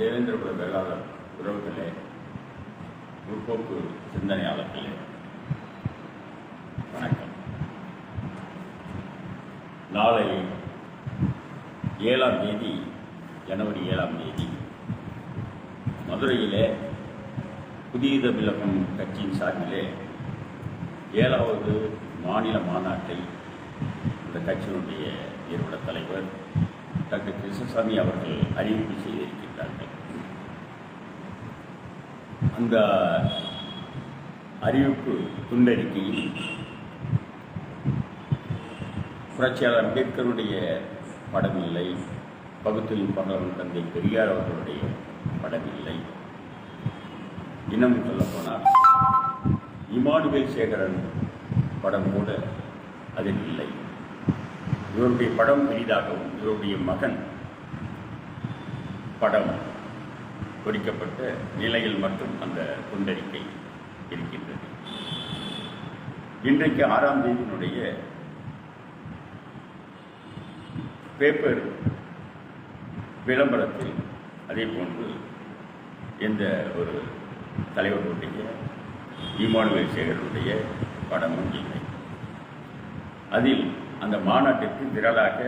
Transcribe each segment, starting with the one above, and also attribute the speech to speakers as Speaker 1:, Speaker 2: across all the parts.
Speaker 1: தேவேந்திரகுல வேளாளர் உறவுகளே முற்போக்கு சிந்தனையாளர்களே வணக்கம். நாளை ஏழாம் தேதி ஜனவரி ஏழாம் தேதி மதுரையிலே புதிய தமிழகம் கட்சியின் சார்பிலே ஏழாவது மாநில மாநாட்டை இந்த கட்சியினுடைய நிறுவன தலைவர் டாக்டர் கிருஷ்ணசாமி அவர்கள் அறிவிப்பு செய்திருக்கிறார். இந்த அறிவிப்பு துண்டறிக்கையில் புரட்சியாளர் அம்பேத்கருடைய படம் இல்லை பகுத்தறிவு பகலவன் தந்தை பெரியார் அவர்களுடைய படம் இல்லை இன்னும் சொல்லப்போனால் இமானுவேல் சேகரன் படம் கூட அதில் இல்லை. இவருடைய படம் பெரிதாகவும் இவருடைய மகன் படம் பொறிக்கப்பட்ட நிலையில் மட்டும் அந்த குண்டறிக்கை இருக்கின்றது. இன்றைக்கு ஆறாம் தேதியினுடைய பேப்பர் விளம்பரத்தில் அதே போன்று எந்த ஒரு தலைவர்களுடைய இமானுவேல் சேகருடைய படமும் இல்லை. அதில் அந்த மாநாட்டிற்கு திரளாக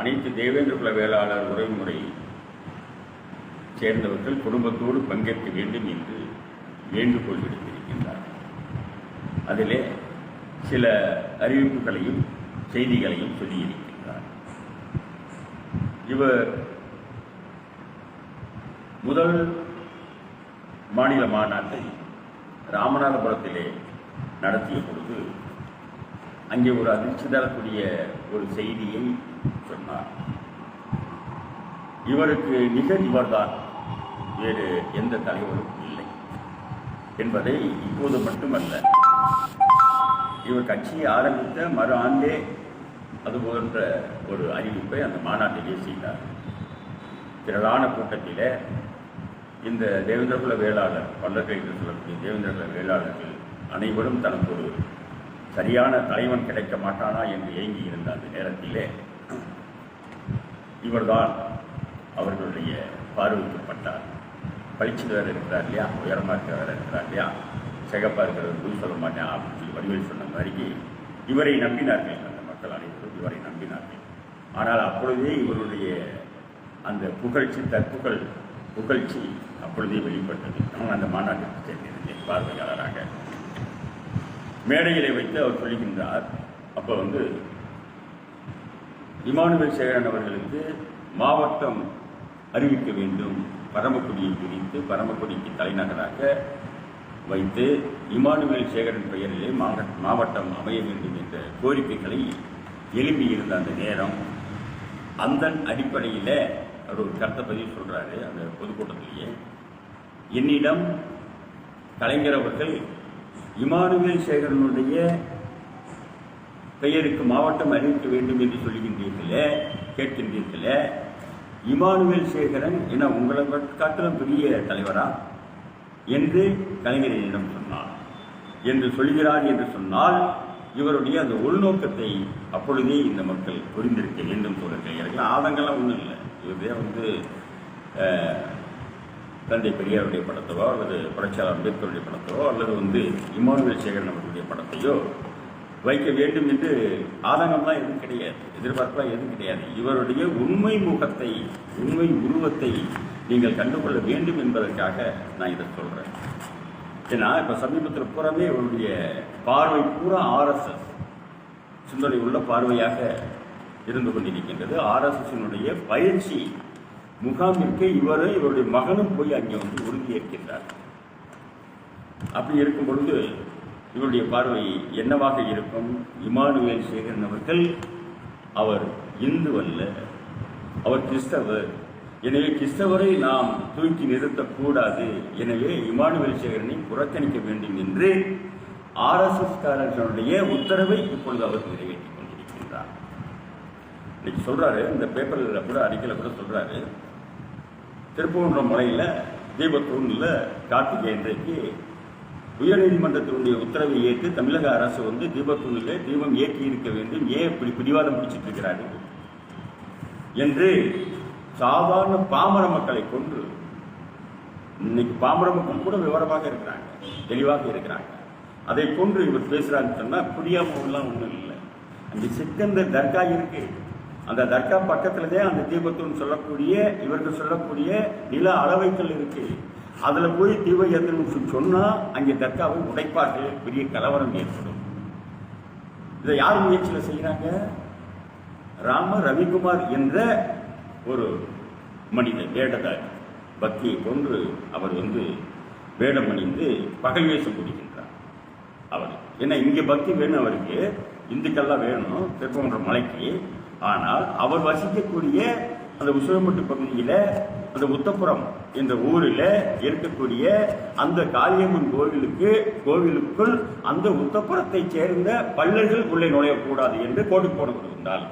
Speaker 1: அனைத்து தேவேந்திர குல வேளாளர் உறவுமுறை சேர்ந்தவர்கள் குடும்பத்தோடு பங்கேற்க வேண்டும் என்று வேண்டுகோள் விடுத்திருக்கின்றார். அதிலே சில அறிவிப்புகளையும் செய்திகளையும் சொல்லியிருக்கின்றார். இவர் முதல் மாநில மாநாட்டை ராமநாதபுரத்திலே நடத்திய பொழுது அங்கே ஒரு அதிர்ச்சி தரக்கூடிய ஒரு செய்தியை சொன்னார். இவருக்கு நிகர் இவர்தான். வேறு எந்த தலைவரும் இல்லை என்பதை இப்போது மட்டுமல்ல இவர் கட்சியை ஆரம்பித்த மறு ஆண்டே அது போன்ற ஒரு அறிவிப்பை அந்த மாநாட்டிலே செய்தார் திரளான கூட்டத்தில் இந்த தேவேந்திரகுல வேளாளர் பல்லர்கள் என்று சொல்லக்கூடிய தேவேந்திரகுல வேளாளர்கள் அனைவரும் தனக்கு ஒரு சரியான தலைவன் கிடைக்க மாட்டானா என்று ஏங்கி இருந்த அந்த நேரத்திலே இவர்தான் அவர்களுடைய பார்வைக்கப்பட்டார் பளிச்சு வேறு இருக்கிறார் இல்லையா? உயரமாக இருக்கிற வேறு இருக்கிறார் இல்லையா? சிகப்பாக இருக்கிறது புது சொல்ல மாட்டேன் அப்படின்னு சொல்லி வடிவேல் சொன்ன மாதிரி இவரை நம்பினார்கள் அந்த மக்கள் அனைவரும் இவரை நம்பினார்கள். ஆனால் அப்பொழுதே இவருடைய அந்த புகழ்ச்சி தற்புகழ் புகழ்ச்சி அப்பொழுதே வெளிப்பட்டது. நான் அந்த மாநாட்டிற்கு சேர்ந்திருந்தேன் பார்வையாளராக. மேடையிலே வைத்து அவர் சொல்லுகின்றார் அப்போ வந்து இமானுவேல் சேகரன் அவர்களுக்கு மாவட்டம் அறிவிக்க வேண்டும். பரமக்குடியை பிரித்து பரமக்குடிக்கு தலைநகராக வைத்து இமானுவேல் சேகரன் பெயரிலே மாவட்டம் அமைய வேண்டும் என்ற கோரிக்கைகளை எழுப்பியிருந்த அந்த நேரம் அந்த அடிப்படையில் அவர் ஒரு கருத்தை பதிவு சொல்கிறாரு அந்த பொதுக்கூட்டத்திலேயே. என்னிடம் கலைஞர் அவர்கள் இமானுவேல் சேகரனுடைய பெயருக்கு மாவட்டம் அறிவிக்க வேண்டும் என்று சொல்கின்றீர்களே கேட்கின்றீர்களே இமானுவேல் சேகரன் என உங்களை காட்டிலும் பெரிய தலைவரா? என்று கலைஞரிடம் சொன்னார். என்று சொல்கிறார் என்று சொன்னால் இவருடைய அந்த உள்நோக்கத்தை அப்பொழுதே இந்த மக்கள் புரிந்திருக்க வேண்டும் சொல்லுங்கள் எனக்கு ஆதங்கெல்லாம் ஒன்றும் இல்லை. இவரே வந்து தந்தை பெரியாருடைய படத்தையோ அல்லது புரட்சியாளர் அம்பேத்கருடைய படத்தையோ அல்லது வந்து இமானுவேல் சேகரன் அவர்களுடைய படத்தையோ வைக்க வேண்டும் என்று ஆதங்கம்லாம் எதுவும் கிடையாது எதிர்பார்ப்பெல்லாம் எதுவும் கிடையாது. இவருடைய உண்மை முகத்தை உண்மை உருவத்தை நீங்கள் கண்டுகொள்ள வேண்டும் என்பதற்காக நான் இதை சொல்கிறேன் ஏன்னா இப்போ சமீபத்தில் புறமே இவருடைய பார்வை பூரா ஆர்எஸ்எஸ் சிந்தனை உள்ள பார்வையாக இருந்து கொண்டிருக்கின்றது. ஆர்எஸ்எஸ்னுடைய பயிற்சி முகாமிற்கு இவரும் இவருடைய மகனும் போய் அங்கே வந்து உறுதியேற்கின்றார் அப்படி இருக்கும் பொழுது இவருடைய பார்வை என்னவாக இருக்கும்? இமானுவேல் சேகரன் அவர்கள் அவர் இந்து அல்ல அவர் கிறிஸ்தவர். எனவே கிறிஸ்தவரை நாம் தூக்கி நிறுத்தக்கூடாது. எனவே இமானுவேல் சேகரனை புறக்கணிக்க வேண்டும் என்று ஆர்எஸ்எஸ்காரர்களுடைய உத்தரவை இப்பொழுது அவர் நிறைவேற்றிக் கொண்டிருக்கின்றார். இன்னைக்கு சொல்றாரு இந்த பேப்பரில் கூட அறிக்கையில் கூட சொல்றாரு. திருப்பூன்ற மலையில் தீபத்தூணில் கார்த்திகை இன்றைக்கு உயர்நீதிமன்றத்தினுடைய உத்தரவை ஏற்று தமிழக அரசு வந்து தீபத்தூணிலே தீபம் ஏற்றி இருக்க வேண்டும். ஏன் இப்படி பிடிவாதம் பிடிச்சிட்டு இருக்கிறாரு என்று சாதாரண பாமர மக்களை கொன்று இன்னைக்கு பாமர மக்கள் கூட விவரமாக இருக்கிறாங்க தெளிவாக இருக்கிறாங்க. அதை கொன்று இவர் பேசுறாருன்னு சொன்னா புரியாமலாம் ஒன்றும் இல்லை. அந்த சிக்கந்தர் தர்கா இருக்கு. அந்த தர்கா பக்கத்துலதே அந்த தீபத்துன்னு சொல்லக்கூடிய இவர்கள் சொல்லக்கூடிய நில அளவைகள் இருக்கு. அதில் போய் தீப ஏற்றணும் சொன்னால் அங்கே தர்காவை உடைப்பார்கள். பெரிய கலவரம் ஏற்படும். இதை யார் முயற்சியில் செய்கிறாங்க ராம ரவிக்குமார் என்ற ஒரு மனிதர் வேடதாரி பக்தியை கொன்று அவர் வந்து வேடம் அணிந்து பகல் வேஷம் பிடிக்கின்றார் அவர் ஏன்னா இங்கே பக்தி வேணும் அவருக்கு. இந்துக்கெல்லாம் வேணும் திருப்பங்குன்ற மலைக்கு. ஆனால் அவர் வசிக்கக்கூடிய அந்த உசிலம்பட்டு பகுதியில் அந்த உத்தப்புறம் என்ற ஊரில் இருக்கக்கூடிய அந்த காளியம்மன் கோவிலுக்கு கோவிலுக்குள் அந்த உத்தப்புறத்தை சேர்ந்த பல்லர்கள் உள்ளே நுழையக்கூடாது என்று கோட்டு போடப்பட்டிருந்தால்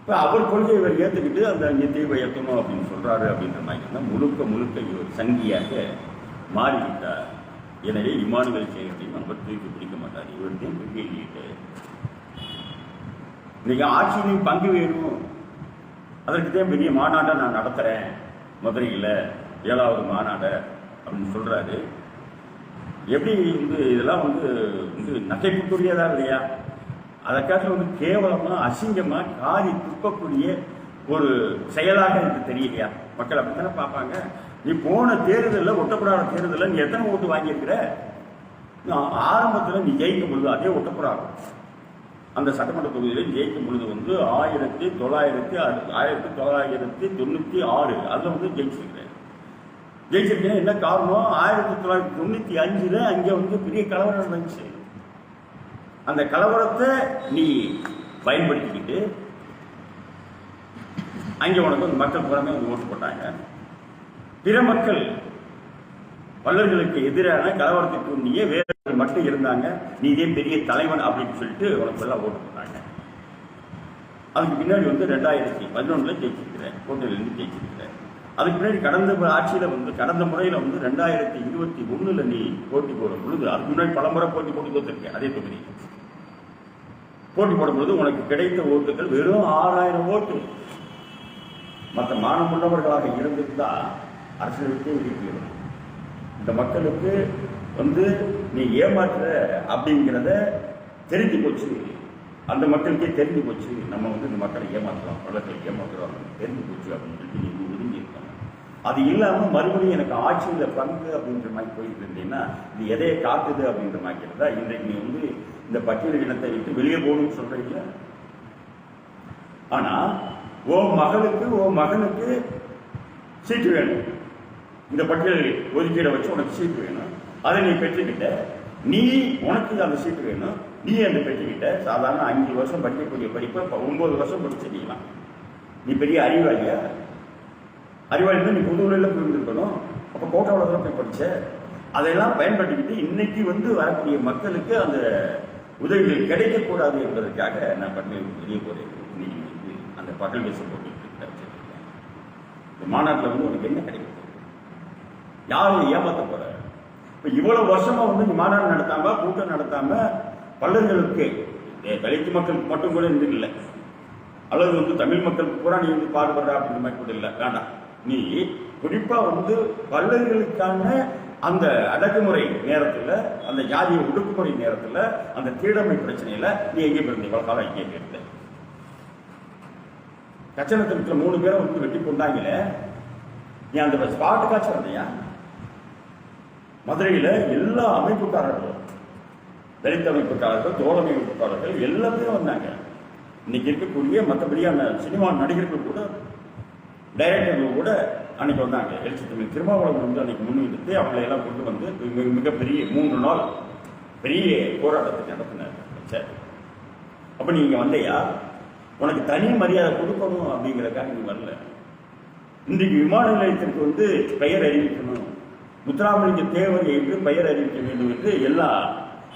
Speaker 1: இப்போ அவர் கொள்கையை இவர் ஏற்றுக்கிட்டு அந்த இங்கே தீவை ஏற்றணும் அப்படின்னு சொல்கிறாரு அப்படின்ற மாதிரி தான் முழுக்க முழுக்க இவர் சங்கியாக மாறிவிட்டார். எனவே இமானுவேல் செய்கிறதையும் அவர் தூக்கி பிடிக்க மாட்டார். இவர்தான் பெரிய இன்னைக்கு ஆட்சியிலையும் பங்கு வேணும். அதற்கு தான் பெரிய மாநாட்டை நான் நடத்துகிறேன் மதுரையில் ஏழாவது மாநாடை அப்படின்னு சொல்கிறாரு எப்படி வந்து இதெல்லாம் வந்து வந்து நகைப்புக்குரியதா இல்லையா? அதற்காக வந்து கேவலமாக அசிங்கமாக காரி துப்பக்கூடிய ஒரு செயலாக எனக்கு தெரியலையா? மக்கள் அப்படித்தானே பார்ப்பாங்க? நீ போன தேர்தலில் ஒட்டப்படாத தேர்தலில் நீ எத்தனை ஓட்டு வாங்கியிருக்கிற? நான் ஆரம்பத்தில் நீ ஜெயிக்கும் பொழுது அதே ஒட்டப்படாது அந்த சட்டமன்ற தொகுதியில் ஜெயிக்கும் பொழுது வந்து ஆயிரத்தி தொள்ளாயிரத்தி ஆயிரத்தி தொள்ளாயிரத்தி தொண்ணூற்றி ஆறு. அதில் வந்து ஜெயிச்சிருக்கிறேன். ஜெயிச்சிருக்கேன் என்ன காரணம்? ஆயிரத்தி தொள்ளாயிரத்தி தொண்ணூற்றி அஞ்சில் அங்கே வந்து பெரிய கலவரம் நடந்துச்சு. அந்த கலவரத்தை நீ பயன்படுத்திக்கிட்டு அங்கே உனக்கு வந்து மக்கள் புறமே வந்து ஓட்டு போட்டாங்க. பிற மக்கள் வள்ளல்களுக்கு எதிரான கலவரத்துக்கு தூண்டிய வேறு மட்டும் இருந்தாங்க. நீ இதே பெரிய தலைவன் அப்படின்னு சொல்லிட்டு உனக்கு எல்லாம் ஓட்டு போட்டாங்க. அதுக்கு பின்னாடி வந்து ரெண்டாயிரத்தி பதினொன்றில் ஜெயிச்சிருக்கிறேன். கோட்டையிலேருந்து ஜெயிச்சிருக்கிறேன். அதுக்கு பின்னாடி கடந்த ஆட்சியில் வந்து கடந்த முறையில் வந்து ரெண்டாயிரத்தி இருபத்தி ஒன்றில் நீ போட்டி போடும் பொழுது அதுக்கு முன்னாடி பல முறை போட்டி போட்டு தோத்துருக்கேன் அதே தொகுதி போட்டி போடும்பொழுது உனக்கு கிடைத்த ஓட்டுகள் வெறும் ஆறாயிரம் ஓட்டு. மற்ற மானமுள்ளவர்களாக இருந்திருந்தா அரசியலுக்கே விதிக்கிறோம் இந்த மக்களுக்கு வந்து நீ ஏமாற்ற அப்படிங்கிறத தெரிஞ்சு போச்சு. அந்த மக்களுக்கே தெரிஞ்சு போச்சு. நம்ம வந்து இந்த மக்களை ஏமாற்றலாம் பள்ளத்தை ஏமாற்றுறோம் தெரிஞ்சு போச்சு அப்படின்னு சொல்லி நீ ஒதுங்கி இருக்காங்க அது இல்லாமல் மறுபடியும் எனக்கு ஆட்சியில் பங்கு அப்படின்ற மாதிரி போயிட்டு இருந்தீங்கன்னா இது எதையை காட்டுது அப்படின்ற மாதிரி இருந்தா இன்றைக்கு நீ வந்து இந்த பட்டியல் இனத்தை விட்டு வெளியே போகணும்னு சொல்றீங்க? ஆனால் ஓ மகளுக்கு ஓ மகனுக்கு சீட்டு வேணும். இந்த பட்டியல் ஒதுக்கீடை வச்சு உனக்கு சீட்டு வேணும். அதை நீ பெற்றுக்கிட்ட நீ உனக்கு அந்த சீட்டு வேணும். நீ அந்த பெற்றுக்கிட்ட சாதாரண அஞ்சு வருஷம் படிக்கக்கூடிய படிப்பை இப்போ ஒன்பது வருஷம் படிச்சிருக்கலாம் நீ பெரிய அறிவாளியா? அறிவாளி தான் நீ புதுவையில் புரிஞ்சிருக்கணும் அப்போ கோட்டாவில் தான் போய் படிச்ச? அதையெல்லாம் பயன்படுத்திக்கிட்டு இன்னைக்கு வந்து வரக்கூடிய மக்களுக்கு அந்த உதவிகள் கிடைக்கக்கூடாது என்பதற்காக நான் பட்டியல் வெளியே போறேன். இன்னைக்கு அந்த பகல் பேச போட்டு இந்த மாநாட்டில் வந்து உனக்கு என்ன கிடைக்கும்? யாரை ஏமாத்த போறாரு. இப்போ இவ்வளவு வருஷமா வந்து நீ மாநாடு நடத்தாம கூட்டம் நடத்தாம பல்லர்களுக்கு தலித்து தலித் மக்களுக்கு மட்டும் கூட இது இல்லை. அல்லது வந்து தமிழ் மக்களுக்கு பூரா நீ வந்து பாடுபடுற அப்படின்ற மாதிரி கூட இல்லை. வேண்டாம். நீ குறிப்பா வந்து பல்லர்களுக்கான அந்த அடக்குமுறை நேரத்தில் அந்த ஜாதிய ஒடுக்குமுறை நேரத்தில் அந்த தீடமை பிரச்சனையில நீ எங்கே பிறந்த இவ்வளவு காலம் எங்கே பிறந்த கச்சனத்திற்கு மூணு பேரை வந்து வெட்டி கொண்டாங்களே நீ அந்த ஸ்பாட்டுக்காச்சும் வந்தியா? மதுரையில எல்லா அமைப்புக்காரர்களும் தலித் அமைப்புக்காரர்கள் தோழமை அமைப்புக்காரர்கள் எல்லாமே வந்தாங்க. இன்னைக்கு இருக்கக்கூடிய மற்றபடியான சினிமா நடிகர்கள் கூட டைரக்டர்கள் கூட அன்னைக்கு வந்தாங்க. எழுச்சி தமிழ் திருமாவளவன் வந்து அன்னைக்கு முன்னிறுத்தி அவங்களை எல்லாம் கொண்டு வந்து மிக- மிகப்பெரிய மூன்று நாள் பெரிய போராட்டத்தை நடத்தினார். சரி. அப்ப நீங்க வந்தையா? உனக்கு தனி மரியாதை கொடுக்கணும் அப்படிங்கிறக்காக நீ வரல. இன்றைக்கு விமான நிலையத்திற்கு வந்து பெயர் அறிவிக்க முத்துராமலிங்க தேவர் என்று பெயர் அறிவிக்க வேண்டும் என்று எல்லா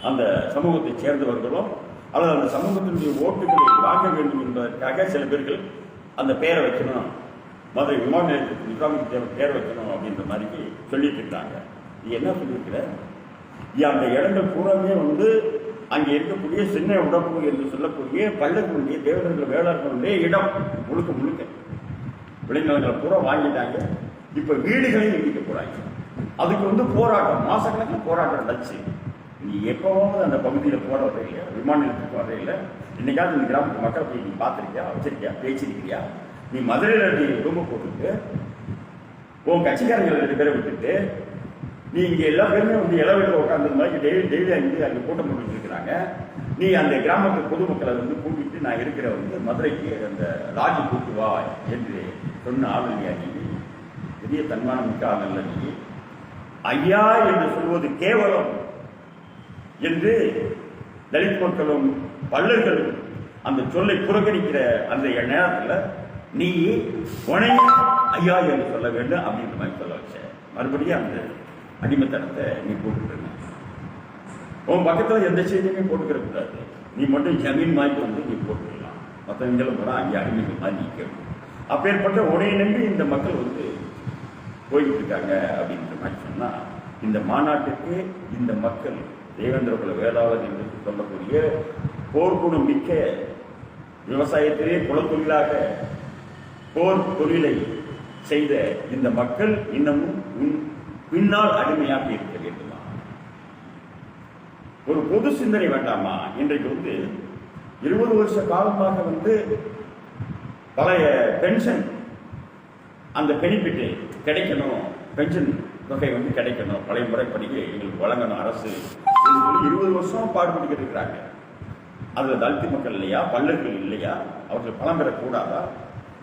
Speaker 1: அந்த சமூகத்தை சேர்ந்தவர்களும் அல்லது அந்த சமூகத்தினுடைய ஓட்டுகளை வாங்க வேண்டும் என்பதற்காக சில பேர்கள் அந்த பெயரை வைக்கணும். மதுரை விமான நிலையத்துக்கு முத்துராமலிங்க தேவர் பெயர் வைக்கணும் அப்படின்ற மாதிரி சொல்லிட்டு இருக்காங்க. நீ என்ன சொல்லியிருக்கிற நீ அந்த இடங்கள் பூராமே வந்து அங்கே இருக்கக்கூடிய சின்ன உடம்பு என்று சொல்லக்கூடிய பள்ளத்தினுடைய தேவதர்கள் வேளாண்களுடைய இடம். முழுக்க முழுக்க. விளைநிலங்களை பூரா வாங்கிட்டாங்க. இப்போ வீடுகளையும் இடிக்க போகிறாங்க அதுக்கு வந்து போராட்டம் மாசக்கணக்கில் போராட்டம் நடந்துச்சு. நீ எப்பவாவது அந்த பகுதியில் போட வரையில விமான நிலையத்துக்கு வரையில இன்னைக்காவது இந்த கிராமத்து மக்களை போய் நீ பார்த்துருக்கியா வச்சிருக்கியா பேச்சிருக்கியா நீ மதுரையில் நீ ரொம்ப போட்டுட்டு உன் கட்சிக்காரங்களை ரெண்டு பேரை விட்டுட்டு நீ இங்கே எல்லா பேருமே வந்து இளவெளியில் உட்காந்து மாதிரி டெய்லி டெய்லி அங்கே அங்கே கூட்டம் போட்டுருக்கிறாங்க நீ அந்த கிராமத்து பொதுமக்களை வந்து கூட்டிட்டு நான் இருக்கிற வந்து மதுரைக்கு அந்த ராஜி கூட்டு வா என்று சொன்ன ஆளுநர் நீ? பெரிய தன்மானம் மிக்க ஆளுநர் நீ? ஐயா என்று சொல்வது கேவலம் என்று தலித் மக்களும் பல்லர்களும் அந்த சொல்லை புறக்கணிக்கிற அந்த நேரத்தில் நீ உனை ஐயா என்று சொல்ல வேண்டும் அப்படின்ற மாதிரி சொல்ல வச்ச. மறுபடியும் அந்த அடிமைத்தனத்தை நீ போட்டுக்கிறேன் உன் பக்கத்தில் எந்த செய்தியுமே போட்டுக்கிற கூடாது. நீ மட்டும் ஜமீன் வாங்கி வந்து நீ போட்டுக்கலாம். மற்றவங்களும் கூட அங்கே அடிமைகள் மாதிரி நிற்கணும். அப்பேற்பட்ட உடைய நம்பி இந்த மக்கள் வந்து போய்கிட்டு இருக்காங்க அப்படின்ற மாதிரி சொன்னா இந்த மாநாட்டுக்கு இந்த மக்கள் தேவேந்திர குல வேளாளர் என்று சொல்லக்கூடிய போர்க்குணம் மிக்க விவசாயத்திலே குலத்தொழிலாக போர் தொழிலை செய்த இந்த மக்கள் இன்னமும் உன் பின்னால் அடிமையாக இருக்க வேண்டுமா? ஒரு பொது சிந்தனை வேண்டாமா? இன்றைக்கு வந்து இருபது வருஷ காலமாக வந்து பழைய பென்ஷன் அந்த பெனிஃபிட்டு கிடைக்கணும். பென்ஷன் தொகை வந்து கிடைக்கணும். பழைய முறைப்படிக்கு எங்களுக்கு வழங்கணும் அரசு. இருபது வருஷம் பாடுபட்டுக்கிட்டு இருக்கிறாங்க. அதுல தலித்து மக்கள் இல்லையா? பல்லர்கள் இல்லையா? அவர்கள் பணம் பெறக்கூடாதா?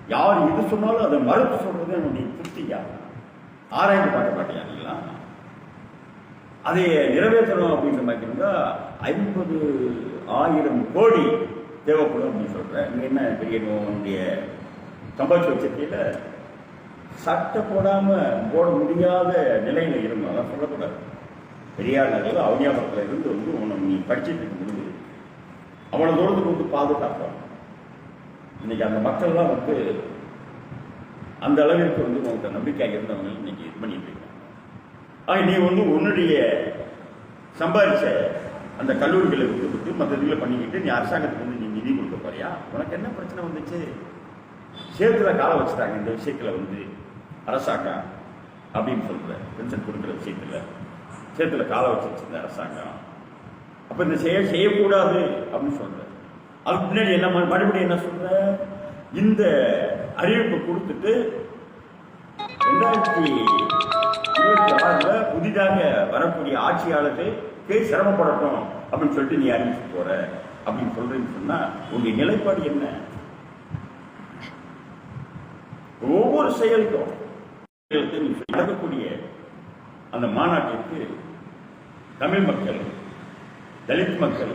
Speaker 1: யார் இது சொன்னாலும் அதை மறுத்து சொல்றது என்னுடைய திருப்தியா? ஆராய்ந்து பார்க்க மாட்டேயா இல்லைங்களா? அதை நிறைவேற்றணும் அப்படின்ற மாதிரி இருந்தா ஐம்பது ஆயிரம் கோடி தேவைப்படும் அப்படின்னு சொல்றேன். என்ன பெரிய உன்னுடைய சம்பாதிச்சு வச்சிருக்கீல சட்டை போடாம போட முடியாத நிலையில இருந்தோம் அதான் சொல்லக்கூடாது. பெரியார் நகரில் அவனியாபுரத்தில் இருந்து வந்து உன்னை நீ படிச்சுட்டு இருக்கும்போது அவனை தூரத்துக்கு வந்து பாதுகாப்பான் இன்னைக்கு அந்த மக்கள்லாம் வந்து அந்த அளவிற்கு வந்து உனக்கு நம்பிக்கையாக இருந்தவங்க இன்னைக்கு இது பண்ணிட்டு இருக்காங்க. ஆக நீ வந்து உன்னுடைய சம்பாதிச்ச அந்த கல்லூரிகளை விட்டு விட்டு மற்ற இதில் பண்ணிக்கிட்டு நீ அரசாங்கத்துக்கு வந்து நீ நிதி கொடுக்க போறியா? உனக்கு என்ன பிரச்சனை வந்துச்சு? சேர்த்துல கால வச்சுட்டாங்க இந்த விஷயத்துல வந்து. அரசாங்கம் அப்படின்னு சொல்ற பென்ஷன் கொடுக்குற விஷயத்துல. சேத்துல கால வச்சு அரசாங்கம். அப்ப இந்த செயல் செய்யக்கூடாது அப்படின்னு சொல்ற அதுக்கு பின்னாடி என்ன மறுபடியும் என்ன சொல்ற இந்த அறிவிப்பை கொடுத்துட்டு ரெண்டாயிரத்தி இருபத்தி ஆறுல புதிதாக வரக்கூடிய ஆட்சியாளர்களுக்கு சிரமப்படட்டும் அப்படின்னு சொல்லிட்டு நீ அறிவிச்சு போற. அப்படின்னு சொல்றேன்னு சொன்னா உங்களுடைய நிலைப்பாடு என்ன? ஒவ்வொரு செயலுக்கும் நடக்கக்கூடிய அந்த மாநாட்டிற்கு தமிழ் மக்கள் தலித் மக்கள்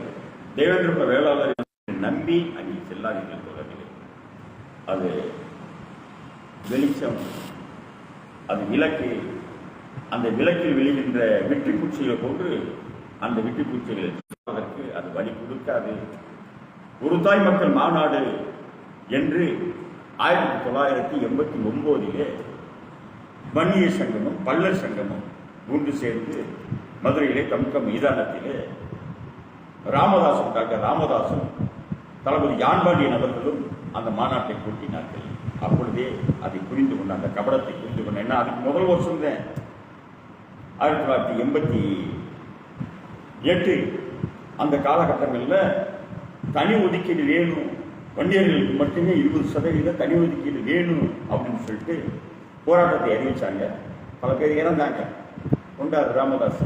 Speaker 1: தேவேந்திர வேளாளர் நம்பி அங்கே செல்லாதீர்கள் தோழர்களே அது வெளிச்சம் அது விளக்கு அந்த விளக்கில் விழுகின்ற வெற்றி பூச்சிகளை போன்று அந்த வெற்றி பூச்சிகளை அதற்கு அது வழி கொடுக்காது. ஒரு தாய் மக்கள் மாநாடு என்று ஆயிரத்தி தொள்ளாயிரத்தி எண்பத்தி ஒன்பதிலே வன்னிய சங்கமும் பல்லர் சங்கமும் ஒன்று சேர்ந்து மதுரையிலே தம்க மைதானத்திலே ராமதாசன் டாக்டர் ராமதாசன் தளபதி யான்பாண்டியன் அவர்களும் அந்த மாநாட்டை கூட்டினார்கள். அப்பொழுதே அதை புரிந்து கொண்ட அந்த கபடத்தை புரிந்து கொண்டேன் ஏன்னா அதுக்கு முதல் வருஷம் தான். ஆயிரத்தி தொள்ளாயிரத்தி எண்பத்தி எட்டு அந்த காலகட்டங்களில் தனி ஒதுக்கீடு வேணும். வன்னியர்களுக்கு மட்டுமே இருபது சதவீதம் தனி ஒதுக்கீடு வேணும் அப்படின்னு சொல்லிட்டு போராட்டத்தை அறிவிச்சாங்க பல பேர் இறந்தாங்க கொண்டாரு ராமதாஸ்